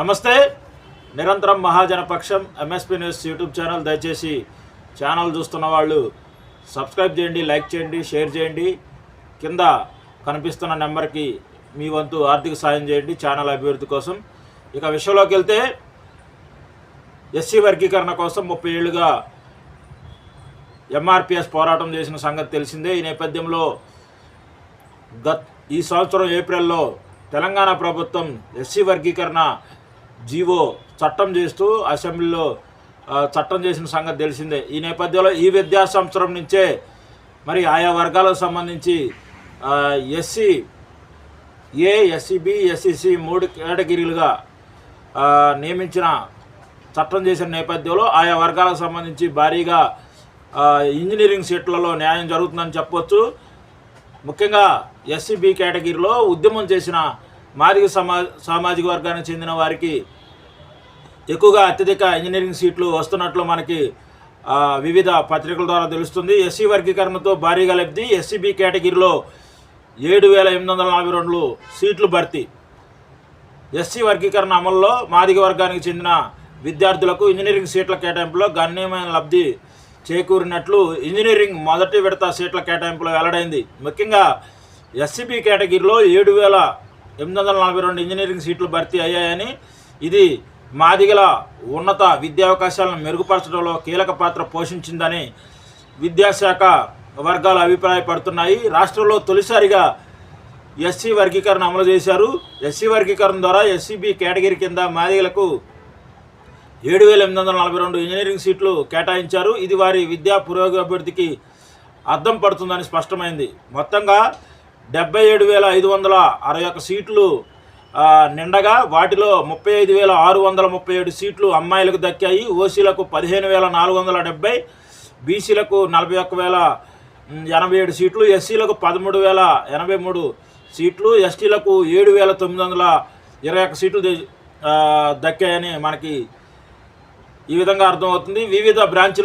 నమస్తే. నిరంతరం మహాజనపక్షం ఎంఎస్పీ న్యూస్ యూట్యూబ్ ఛానల్ దయచేసి ఛానల్ చూస్తున్న వాళ్ళు సబ్స్క్రైబ్ చేయండి లైక్ చేయండి షేర్ చేయండి. కింద కనిపిస్తున్న నెంబర్కి మీ వంతు ఆర్థిక సాయం చేయండి ఛానల్ అభివృద్ధి కోసం. ఇక విషయంలోకి వెళ్తే ఎస్సీ వర్గీకరణ కోసం ముప్పై ఏళ్ళుగా ఎంఆర్పిఎస్ పోరాటం చేసిన సంగతి తెలిసిందే. ఈ నేపథ్యంలో గత్ ఈ సంవత్సరం ఏప్రిల్లో తెలంగాణ ప్రభుత్వం ఎస్సీ వర్గీకరణ జీవో చట్టం చేస్తూ అసెంబ్లీలో చట్టం చేసిన సంగతి తెలిసిందే. ఈ నేపథ్యంలో ఈ విద్యా సంవత్సరం నుంచే మరి ఆయా వర్గాలకు సంబంధించి ఎస్సీ ఏ ఎస్సీబి ఎస్సీసీ మూడు కేటగిరీలుగా నియమించిన చట్టం చేసిన నేపథ్యంలో ఆయా వర్గాలకు సంబంధించి భారీగా ఇంజనీరింగ్ సీట్లలో న్యాయం జరుగుతుందని చెప్పొచ్చు. ముఖ్యంగా ఎస్సీబీ కేటగిరీలో ఉద్యమం చేసిన మాదిగ సమా సామాజిక వర్గానికి చెందిన వారికి ఎక్కువగా అత్యధిక ఇంజనీరింగ్ సీట్లు వస్తున్నట్లు మనకి వివిధ పత్రికల ద్వారా తెలుస్తుంది. ఎస్సీ వర్గీకరణతో భారీగా లబ్ధి. ఎస్సీబీ కేటగిరీలో ఏడు వేల ఎనిమిది వందల నలభై రెండు సీట్లు భర్తీ. ఎస్సీ వర్గీకరణ అమల్లో మాదిగ వర్గానికి చెందిన విద్యార్థులకు ఇంజనీరింగ్ సీట్ల కేటాయింపులో గణనీయమైన లబ్ధి చేకూరినట్లు ఇంజనీరింగ్ మొదటి విడత సీట్ల కేటాయింపులో వెల్లడైంది. ముఖ్యంగా ఎస్సీబీ కేటగిరీలో ఏడు వేల ఎనిమిది వందల నలభై రెండు ఇంజనీరింగ్ సీట్లు భర్తీ అయ్యాయని ఇది మాదిగల ఉన్నత విద్యావకాశాలను మెరుగుపరచడంలో కీలక పాత్ర పోషించిందని విద్యాశాఖ వర్గాలు అభిప్రాయపడుతున్నాయి. రాష్ట్రంలో తొలిసారిగా ఎస్సీ వర్గీకరణ అమలు చేశారు. ఎస్సీ వర్గీకరణ ద్వారా ఎస్సీబీ కేటగిరీ కింద మాదిగలకు ఏడు వేల ఎనిమిది వందల నలభై రెండు ఇంజనీరింగ్ సీట్లు కేటాయించారు. ఇది వారి విద్యా పురోగభివృద్ధికి అద్దం పడుతుందని స్పష్టమైంది. మొత్తంగా డెబ్బై ఏడు వేల ఐదు వందల అరవై ఒక్క సీట్లు నిండగా వాటిలో ముప్పై ఐదు వేల ఆరు వందల ముప్పై ఏడు సీట్లు అమ్మాయిలకు దక్కాయి ఓసీలకు పదిహేను వేల నాలుగు వందల డెబ్బై బీసీలకు నలభై ఒక్క వేల ఎనభై ఏడు సీట్లు ఎస్సీలకు పదమూడు వేల ఎనభై మూడు సీట్లు ఎస్టీలకు ఏడు వేల తొమ్మిది వందల ఇరవై ఒక్క సీట్లు దక్కాయని మనకి ఈ విధంగా అర్థమవుతుంది. వివిధ బ్రాంచ్లు